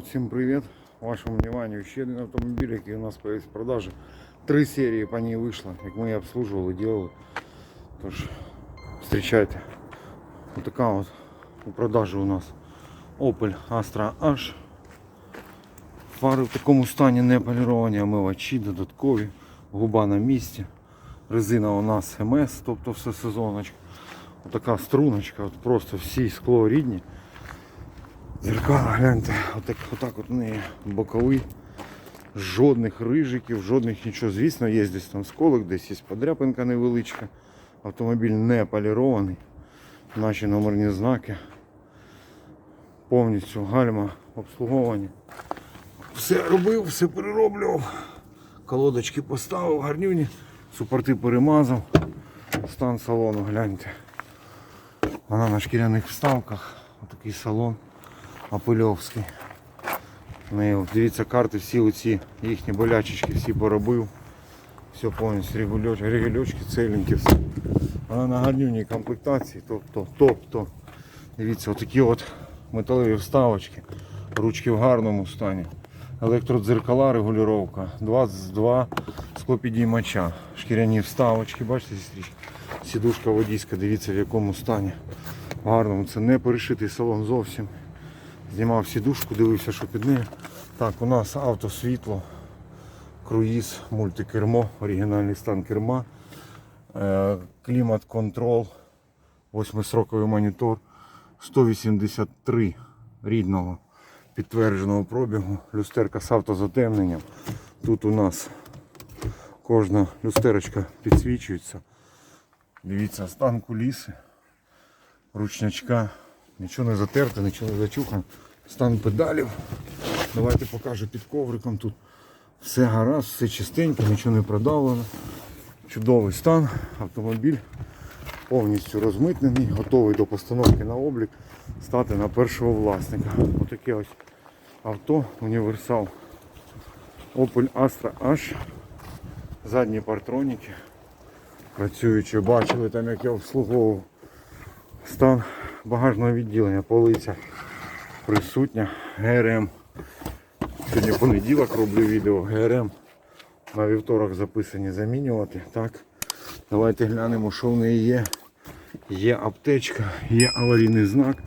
народ, всім привіт. Вашому вниманию ще один автомобіль, який у нас появився в продажі. Три серії по ній вийшло, як ми її обслуживали, делали. Тож, зустрічайте. Ось така от у продажі у нас Opel Astra H. Фари в такому стані не поліровані, омивачі додаткові, губа на місці. Резина у нас МС, тобто все сезоночка. Отака струночка, от просто всі скло рідні. Зеркала, гляньте, отак, отак от у неї боковий. Жодних рижиків, жодних нічого. Звісно, є десь там сколик, десь є подряпинка невеличка. Автомобіль не полірований. Наші номерні знаки. Повністю гальма обслуговані. Все робив, все перероблював. Колодочки поставив, гарнюні. Супорти перемазав. Стан салону, гляньте. Вона на шкіряних вставках. Отакий салон. Апельовський. Ну, дивіться, карти всі оці їхні болячечки всі поробив. Все повністю регульочки, регульочки ціленькі все. Вона на гарнюній комплектації, тобто, тобто, дивіться, отакі от металеві вставочки, ручки в гарному стані. Електродзеркала, регулювання, 22 склопідіймача, шкіряні вставочки, бачите, стрічки. Сідушка водійська, дивіться в якому стані. В гарному, це не перешитий салон зовсім. Знімав сідушку, дивився, що під нею. Так, у нас автосвітло, круїз, мультикермо, оригінальний стан керма, е, клімат-контрол, восьмисроковий монітор, 183 рідного підтвердженого пробігу, люстерка з автозатемненням. Тут у нас кожна люстерочка підсвічується. Дивіться, стан куліси, ручнячка, нічого не затерте, нічого не зачухано. Стан педалів. Давайте покажу під ковриком. Тут все гаразд, все чистенько, нічого не продавлено. Чудовий стан, автомобіль повністю розмитнений, готовий до постановки на облік, стати на першого власника. Отаке ось авто, універсал Opel Astra H. Задні партроніки. Працюючи, бачили там, як я обслуговував стан багажного відділення, полиця присутня, ГРМ. Сьогодні понеділок роблю відео ГРМ. На вівторок записані замінювати. Так, давайте глянемо, що в неї є. Є аптечка, є аварійний знак,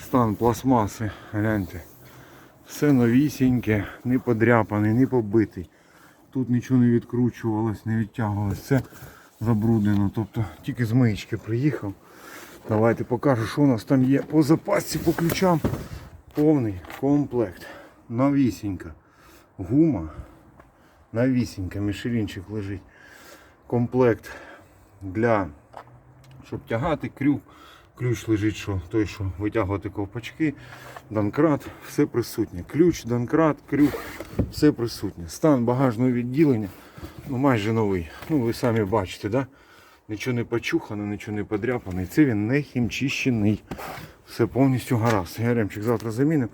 стан пластмаси, гляньте. Все новісіньке, не подряпаний, не побитий. Тут нічого не відкручувалось, не відтягувалось. Все забруднено. Тобто тільки з миєчки приїхав. Давайте покажу, що у нас там є по запасці, по ключам. Повний комплект. Новісінька. Гума. Новісінька. Мішелінчик лежить. Комплект для, щоб тягати крюк. Ключ лежить, що той, що витягувати ковпачки, данкрат, все присутнє. Ключ, данкрат, крюк, все присутнє. Стан багажного відділення ну, майже новий. Ну, ви самі бачите, да? нічого не почухано, нічого не подряпано. І це він не хімчищений. Все повністю гаразд. Яремчик завтра замінив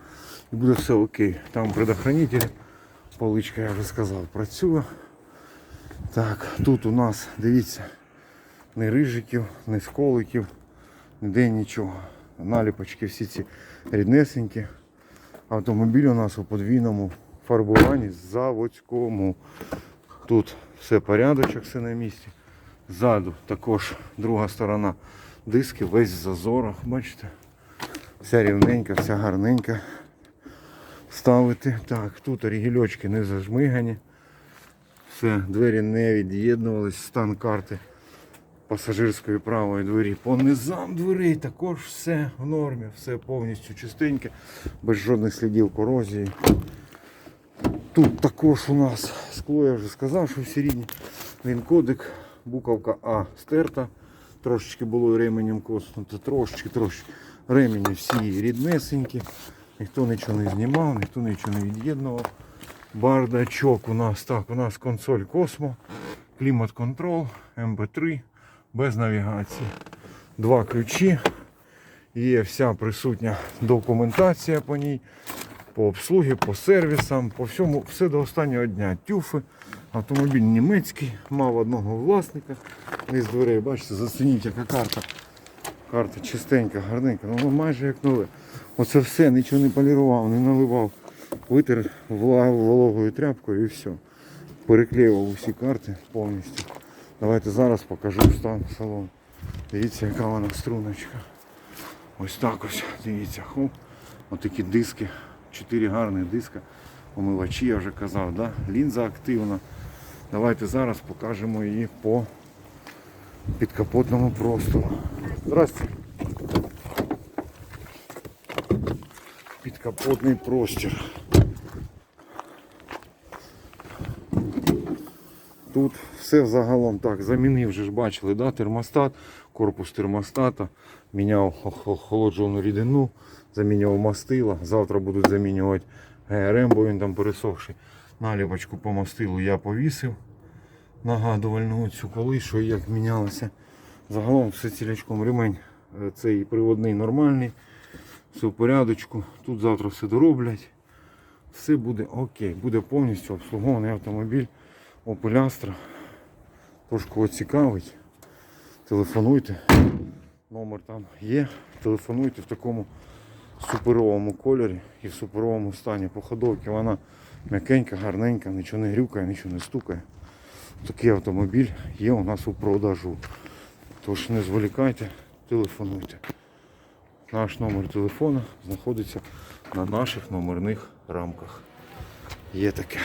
і буде все окей. Там предохранитель, поличка, я вже сказав, працює. Так, тут у нас, дивіться, ні рижиків, ні сколиків, ніде нічого. Наліпочки всі ці ріднесенькі. Автомобіль у нас у подвійному фарбуванні заводському. Тут все порядочок, все на місці. Ззаду також друга сторона диски, весь в зазорах, бачите? Вся рівненька, вся гарненька. Ставити. Так, тут рігельочки не зажмигані. Все, двері не від'єднувались, стан карти пасажирської правої двері. По низам дверей також все в нормі, все повністю чистеньке, без жодних слідів корозії. Тут також у нас скло, я вже сказав, що всі рідні. Він кодик, буковка А стерта. Трошечки було ременем коснуто, трошечки, трошечки. Ремені всі ріднесенькі. Ніхто нічого не знімав, ніхто нічого не від'єднував. Бардачок у нас так, у нас консоль Космо, клімат-контрол, МП3, без навігації. Два ключі. Є вся присутня документація по ній, по обслугі, по сервісам, по всьому, все до останнього дня. Тюфи. Автомобіль німецький, мав одного власника. Із дверей, бачите, зацініть, яка карта. Карта чистенька, гарненька, ну майже як нове. Оце все, нічого не полірував, не наливав. Витер вологою тряпкою і все. Переклеював усі карти повністю. Давайте зараз покажу стан салону. Дивіться, яка вона струночка. Ось так ось, дивіться, хоп. Отакі диски. Чотири гарних диска. Омивачі, я вже казав, да? лінза активна. Давайте зараз покажемо її по підкапотному простору. Здрасте. Підкапотний простір. Тут все взагалом так, замінив, вже ж бачили, да? термостат, корпус термостата, міняв ох- охолоджувану рідину, замінював мастила. Завтра будуть замінювати ГРМ, бо він там пересохший. Наліпочку по мастилу я повісив. Нагадувальну цю коли, що і як мінялося. Загалом все цілячком ремень. е, Цей приводний нормальний. Все в порядочку. Тут завтра все дороблять. Все буде окей. Буде повністю обслугований автомобіль Opel Astra. Кого цікавить, телефонуйте. Номер там є. Телефонуйте в такому суперовому кольорі і в суперовому стані. По ходовці вона м'якенька, гарненька, нічого не грюкає, нічого не стукає. Такий автомобіль є у нас у продажу. Тож не зволікайте, телефонуйте. Наш номер телефона знаходиться на наших номерних рамках. Є таке.